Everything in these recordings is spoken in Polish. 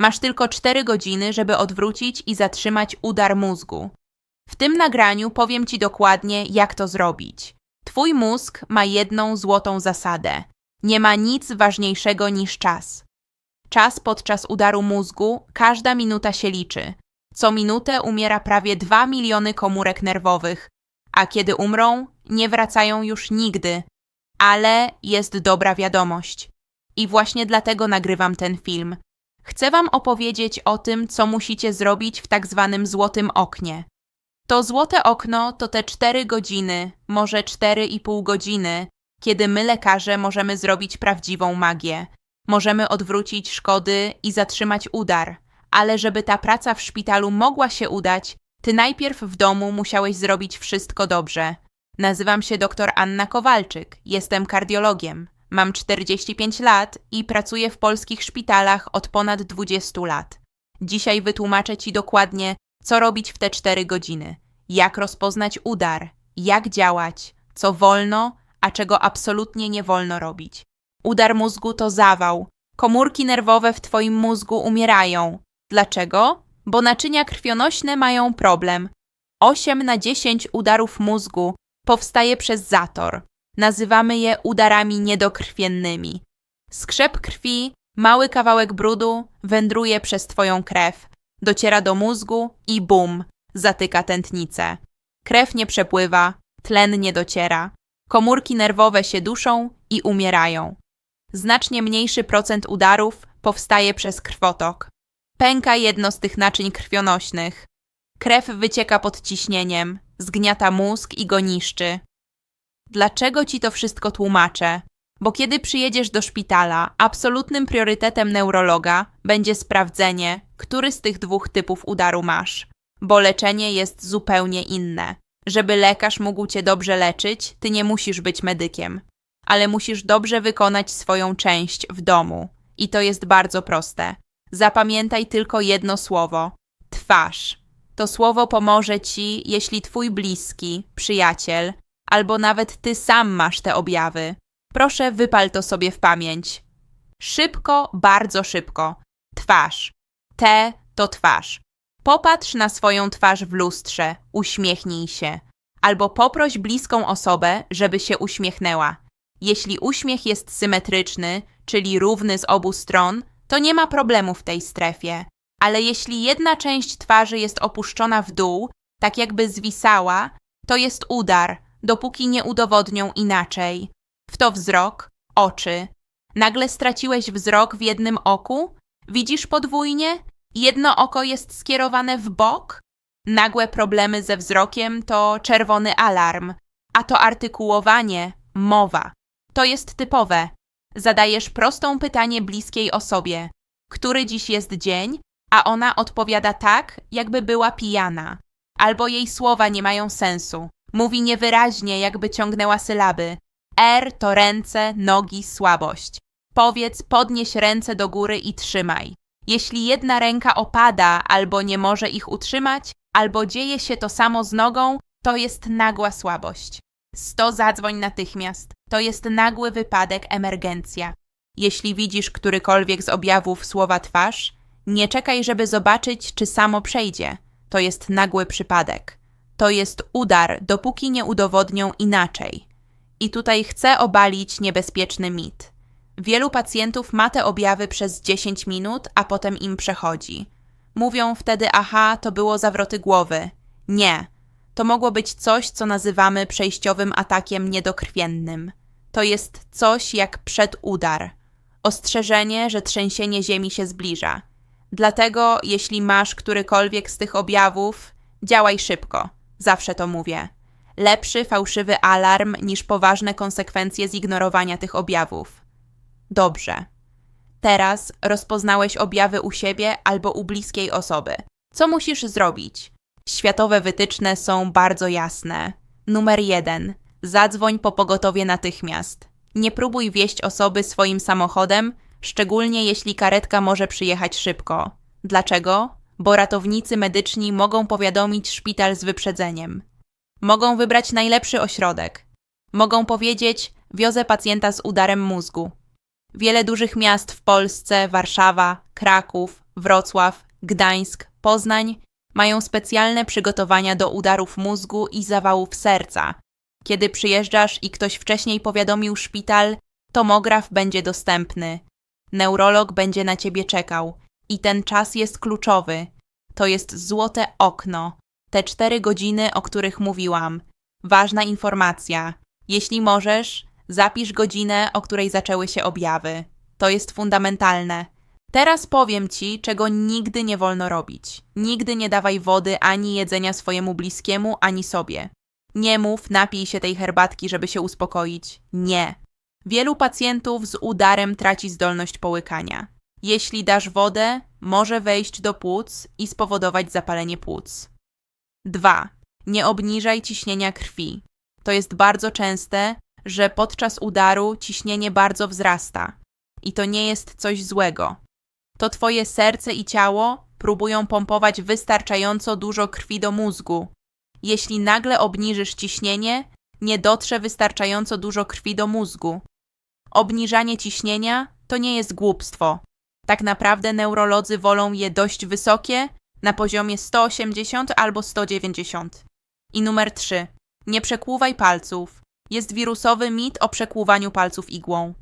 Masz tylko 4 godziny, żeby odwrócić i zatrzymać udar mózgu. W tym nagraniu powiem Ci dokładnie, jak to zrobić. Twój mózg ma jedną złotą zasadę. Nie ma nic ważniejszego niż czas. Czas podczas udaru mózgu, każda minuta się liczy. Co minutę umiera prawie 2 miliony komórek nerwowych, a kiedy umrą, nie wracają już nigdy. Ale jest dobra wiadomość. I właśnie dlatego nagrywam ten film. Chcę Wam opowiedzieć o tym, co musicie zrobić w tak zwanym złotym oknie. To złote okno to te 4 godziny, może 4,5 godziny, kiedy my lekarze możemy zrobić prawdziwą magię. Możemy odwrócić szkody i zatrzymać udar, ale żeby ta praca w szpitalu mogła się udać, ty najpierw w domu musiałeś zrobić wszystko dobrze. Nazywam się dr Anna Kowalczyk, jestem kardiologiem. Mam 45 lat i pracuję w polskich szpitalach od ponad 20 lat. Dzisiaj wytłumaczę Ci dokładnie, co robić w te 4 godziny, jak rozpoznać udar, jak działać, co wolno, a czego absolutnie nie wolno robić. Udar mózgu to zawał. Komórki nerwowe w Twoim mózgu umierają. Dlaczego? Bo naczynia krwionośne mają problem. 8 na 10 udarów mózgu powstaje przez zator. Nazywamy je udarami niedokrwiennymi. Skrzep krwi, mały kawałek brudu wędruje przez Twoją krew, dociera do mózgu i bum, zatyka tętnicę. Krew nie przepływa, tlen nie dociera. Komórki nerwowe się duszą i umierają. Znacznie mniejszy procent udarów powstaje przez krwotok. Pęka jedno z tych naczyń krwionośnych. Krew wycieka pod ciśnieniem, zgniata mózg i go niszczy. Dlaczego ci to wszystko tłumaczę? Bo kiedy przyjedziesz do szpitala, absolutnym priorytetem neurologa będzie sprawdzenie, który z tych dwóch typów udaru masz, bo leczenie jest zupełnie inne. Żeby lekarz mógł cię dobrze leczyć, ty nie musisz być medykiem, ale musisz dobrze wykonać swoją część w domu. I to jest bardzo proste. Zapamiętaj tylko jedno słowo: twarz. To słowo pomoże ci, jeśli twój bliski, przyjaciel, albo nawet ty sam masz te objawy. Proszę, wypal to sobie w pamięć. Szybko, bardzo szybko. Twarz. T to twarz. Popatrz na swoją twarz w lustrze, uśmiechnij się. Albo poproś bliską osobę, żeby się uśmiechnęła. Jeśli uśmiech jest symetryczny, czyli równy z obu stron, to nie ma problemu w tej strefie. Ale jeśli jedna część twarzy jest opuszczona w dół, tak jakby zwisała, to jest udar, dopóki nie udowodnią inaczej. W to wzrok, oczy. Nagle straciłeś wzrok w jednym oku? Widzisz podwójnie? Jedno oko jest skierowane w bok? Nagłe problemy ze wzrokiem to czerwony alarm, a to artykułowanie, mowa. To jest typowe. Zadajesz prostą pytanie bliskiej osobie: który dziś jest dzień? A ona odpowiada tak, jakby była pijana. Albo jej słowa nie mają sensu. Mówi niewyraźnie, jakby ciągnęła sylaby. R to ręce, nogi, słabość. Powiedz, podnieś ręce do góry i trzymaj. Jeśli jedna ręka opada albo nie może ich utrzymać, albo dzieje się to samo z nogą, to jest nagła słabość. 100 zadzwoń natychmiast. To jest nagły wypadek, emergencja. Jeśli widzisz którykolwiek z objawów słowa twarz, nie czekaj, żeby zobaczyć, czy samo przejdzie. To jest nagły przypadek. To jest udar, dopóki nie udowodnią inaczej. I tutaj chcę obalić niebezpieczny mit. Wielu pacjentów ma te objawy przez 10 minut, a potem im przechodzi. Mówią wtedy, aha, to było zawroty głowy. Nie. To mogło być coś, co nazywamy przejściowym atakiem niedokrwiennym. To jest coś jak przedudar. Ostrzeżenie, że trzęsienie ziemi się zbliża. Dlatego, jeśli masz którykolwiek z tych objawów, działaj szybko. Zawsze to mówię. Lepszy fałszywy alarm niż poważne konsekwencje zignorowania tych objawów. Dobrze. Teraz rozpoznałeś objawy u siebie albo u bliskiej osoby. Co musisz zrobić? Światowe wytyczne są bardzo jasne. Numer jeden. Zadzwoń po pogotowie natychmiast. Nie próbuj wieść osoby swoim samochodem, szczególnie jeśli karetka może przyjechać szybko. Dlaczego? Bo ratownicy medyczni mogą powiadomić szpital z wyprzedzeniem. Mogą wybrać najlepszy ośrodek. Mogą powiedzieć: Wiozę pacjenta z udarem mózgu. Wiele dużych miast w Polsce, Warszawa, Kraków, Wrocław, Gdańsk, Poznań mają specjalne przygotowania do udarów mózgu i zawałów serca. Kiedy przyjeżdżasz i ktoś wcześniej powiadomił szpital, tomograf będzie dostępny. Neurolog będzie na ciebie czekał i ten czas jest kluczowy. To jest złote okno. Te cztery godziny, o których mówiłam. Ważna informacja. Jeśli możesz, zapisz godzinę, o której zaczęły się objawy. To jest fundamentalne. Teraz powiem ci, czego nigdy nie wolno robić. Nigdy nie dawaj wody ani jedzenia swojemu bliskiemu, ani sobie. Nie mów, napij się tej herbatki, żeby się uspokoić. Nie. Wielu pacjentów z udarem traci zdolność połykania. Jeśli dasz wodę, może wejść do płuc i spowodować zapalenie płuc. 2. Nie obniżaj ciśnienia krwi. To jest bardzo częste, że podczas udaru ciśnienie bardzo wzrasta. I to nie jest coś złego. To twoje serce i ciało próbują pompować wystarczająco dużo krwi do mózgu. Jeśli nagle obniżysz ciśnienie, nie dotrze wystarczająco dużo krwi do mózgu. Obniżanie ciśnienia to nie jest głupstwo. Tak naprawdę neurolodzy wolą je dość wysokie, na poziomie 180 albo 190. I numer 3. Nie przekłuwaj palców. Jest wirusowy mit o przekłuwaniu palców igłą.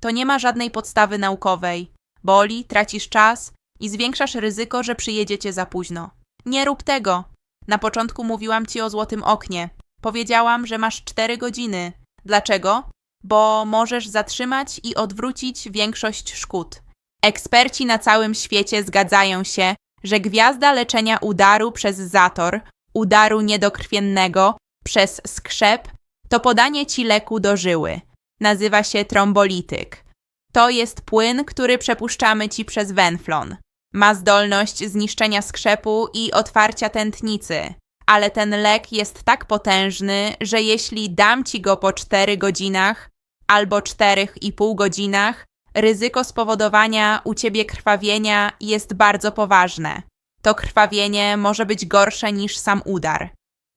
To nie ma żadnej podstawy naukowej. Boli, tracisz czas i zwiększasz ryzyko, że przyjedziecie za późno. Nie rób tego. Na początku mówiłam ci o złotym oknie. Powiedziałam, że masz 4 godziny. Dlaczego? Bo możesz zatrzymać i odwrócić większość szkód. Eksperci na całym świecie zgadzają się, że gwiazda leczenia udaru przez zator, udaru niedokrwiennego, przez skrzep, to podanie ci leku do żyły. Nazywa się trombolityk. To jest płyn, który przepuszczamy ci przez wenflon. Ma zdolność zniszczenia skrzepu i otwarcia tętnicy, ale ten lek jest tak potężny, że jeśli dam ci go po 4 godzinach albo 4,5 godzinach, ryzyko spowodowania u ciebie krwawienia jest bardzo poważne. To krwawienie może być gorsze niż sam udar.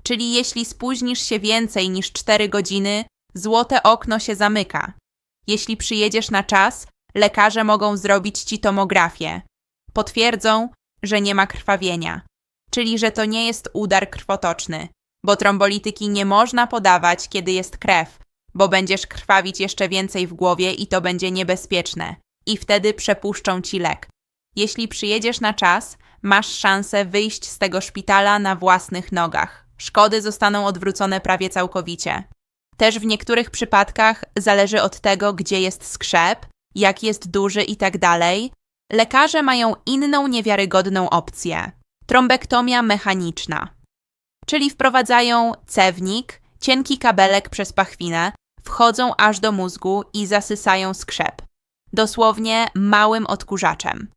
Czyli jeśli spóźnisz się więcej niż 4 godziny, złote okno się zamyka. Jeśli przyjedziesz na czas, lekarze mogą zrobić ci tomografię. Potwierdzą, że nie ma krwawienia, czyli że to nie jest udar krwotoczny, bo trombolityki nie można podawać, kiedy jest krew, bo będziesz krwawić jeszcze więcej w głowie i to będzie niebezpieczne. I wtedy przepuszczą ci lek. Jeśli przyjedziesz na czas, masz szansę wyjść z tego szpitala na własnych nogach. Szkody zostaną odwrócone prawie całkowicie. Też w niektórych przypadkach zależy od tego, gdzie jest skrzep, jak jest duży i tak. Lekarze mają inną niewiarygodną opcję trombektomia mechaniczna. Czyli wprowadzają cewnik, cienki kabelek przez pachwinę, wchodzą aż do mózgu i zasysają skrzep. Dosłownie małym odkurzaczem.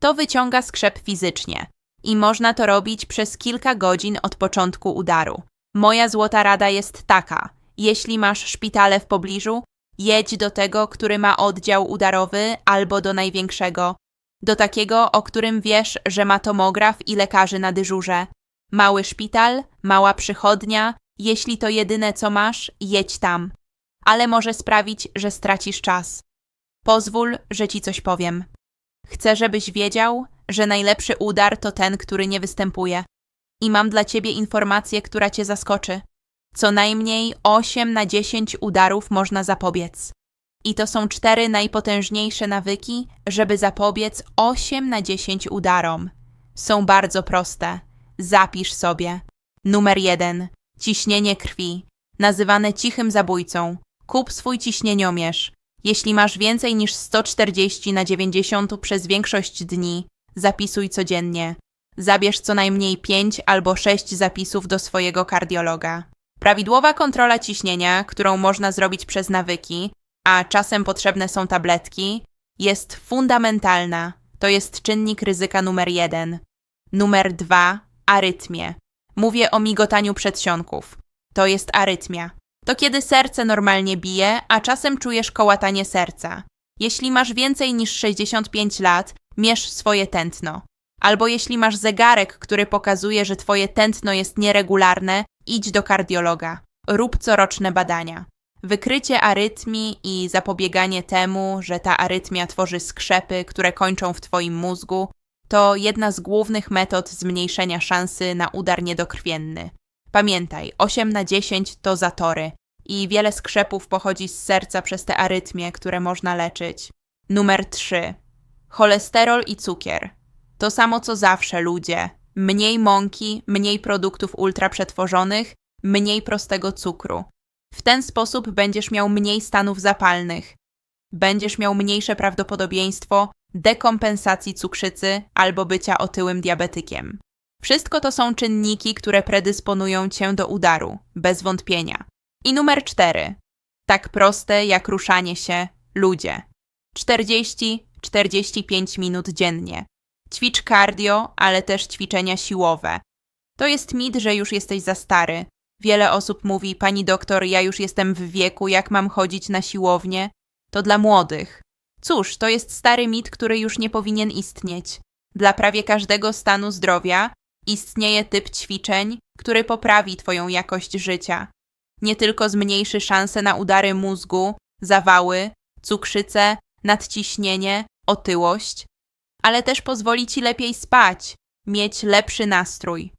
To wyciąga skrzep fizycznie i można to robić przez kilka godzin od początku udaru. Moja złota rada jest taka: jeśli masz szpitale w pobliżu, jedź do tego, który ma oddział udarowy, albo do największego, do takiego, o którym wiesz, że ma tomograf i lekarzy na dyżurze. Mały szpital, mała przychodnia, jeśli to jedyne co masz, jedź tam. Ale może sprawić, że stracisz czas. Pozwól, że ci coś powiem. Chcę, żebyś wiedział, że najlepszy udar to ten, który nie występuje. I mam dla ciebie informację, która cię zaskoczy. Co najmniej 8 na 10 udarów można zapobiec. I to są cztery najpotężniejsze nawyki, żeby zapobiec 8 na 10 udarom. Są bardzo proste. Zapisz sobie. Numer 1. Ciśnienie krwi. Nazywane cichym zabójcą. Kup swój ciśnieniomierz. Jeśli masz więcej niż 140 na 90 przez większość dni, zapisuj codziennie. Zabierz co najmniej 5 albo 6 zapisów do swojego kardiologa. Prawidłowa kontrola ciśnienia, którą można zrobić przez nawyki, a czasem potrzebne są tabletki, jest fundamentalna. To jest czynnik ryzyka numer jeden. Numer dwa arytmie. Mówię o migotaniu przedsionków. To jest arytmia. To kiedy serce normalnie bije, a czasem czujesz kołatanie serca. Jeśli masz więcej niż 65 lat, mierz swoje tętno. Albo jeśli masz zegarek, który pokazuje, że twoje tętno jest nieregularne, idź do kardiologa. Rób coroczne badania. Wykrycie arytmii i zapobieganie temu, że ta arytmia tworzy skrzepy, które kończą w twoim mózgu, To jedna z głównych metod zmniejszenia szansy na udar niedokrwienny. Pamiętaj, 8 na 10 to zatory i wiele skrzepów pochodzi z serca przez te arytmie, które można leczyć. Numer 3. Cholesterol i cukier. To samo co zawsze, ludzie. Mniej mąki, mniej produktów ultraprzetworzonych, mniej prostego cukru. W ten sposób będziesz miał mniej stanów zapalnych. Będziesz miał mniejsze prawdopodobieństwo dekompensacji cukrzycy albo bycia otyłym diabetykiem. Wszystko to są czynniki, które predysponują cię do udaru, bez wątpienia. I numer cztery. Tak proste jak ruszanie się, ludzie. 40-45 minut dziennie. Ćwicz cardio, ale też ćwiczenia siłowe. To jest mit, że już jesteś za stary. Wiele osób mówi: Pani doktor, ja już jestem w wieku, jak mam chodzić na siłownię? To dla młodych. Cóż, to jest stary mit, który już nie powinien istnieć. Dla prawie każdego stanu zdrowia istnieje typ ćwiczeń, który poprawi Twoją jakość życia. Nie tylko zmniejszy szanse na udary mózgu, zawały, cukrzycę, nadciśnienie, otyłość, ale też pozwoli Ci lepiej spać, mieć lepszy nastrój.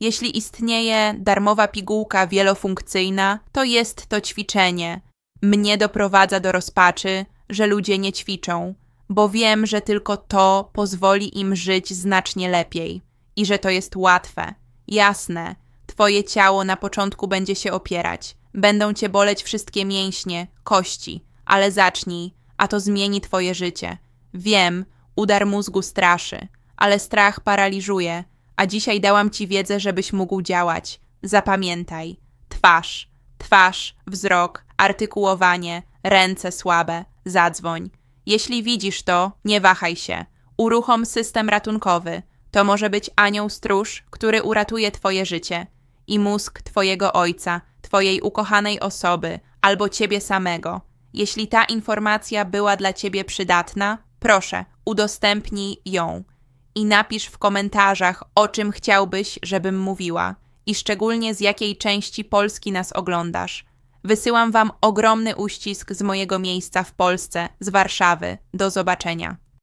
Jeśli istnieje darmowa pigułka wielofunkcyjna, to jest to ćwiczenie. Mnie doprowadza do rozpaczy, że ludzie nie ćwiczą, bo wiem, że tylko to pozwoli im żyć znacznie lepiej i że to jest łatwe. Jasne, Twoje ciało na początku będzie się opierać, będą cię boleć wszystkie mięśnie, kości, ale zacznij, a to zmieni Twoje życie. Wiem, udar mózgu straszy, ale strach paraliżuje, a dzisiaj dałam Ci wiedzę, żebyś mógł działać. Zapamiętaj: twarz, twarz, wzrok, artykułowanie, ręce słabe, zadzwoń. Jeśli widzisz to, nie wahaj się. Uruchom system ratunkowy. To może być anioł stróż, który uratuje Twoje życie. I mózg Twojego ojca, Twojej ukochanej osoby, albo Ciebie samego. Jeśli ta informacja była dla Ciebie przydatna, proszę, udostępnij ją i napisz w komentarzach, o czym chciałbyś, żebym mówiła i szczególnie z jakiej części Polski nas oglądasz. Wysyłam Wam ogromny uścisk z mojego miejsca w Polsce, z Warszawy. Do zobaczenia.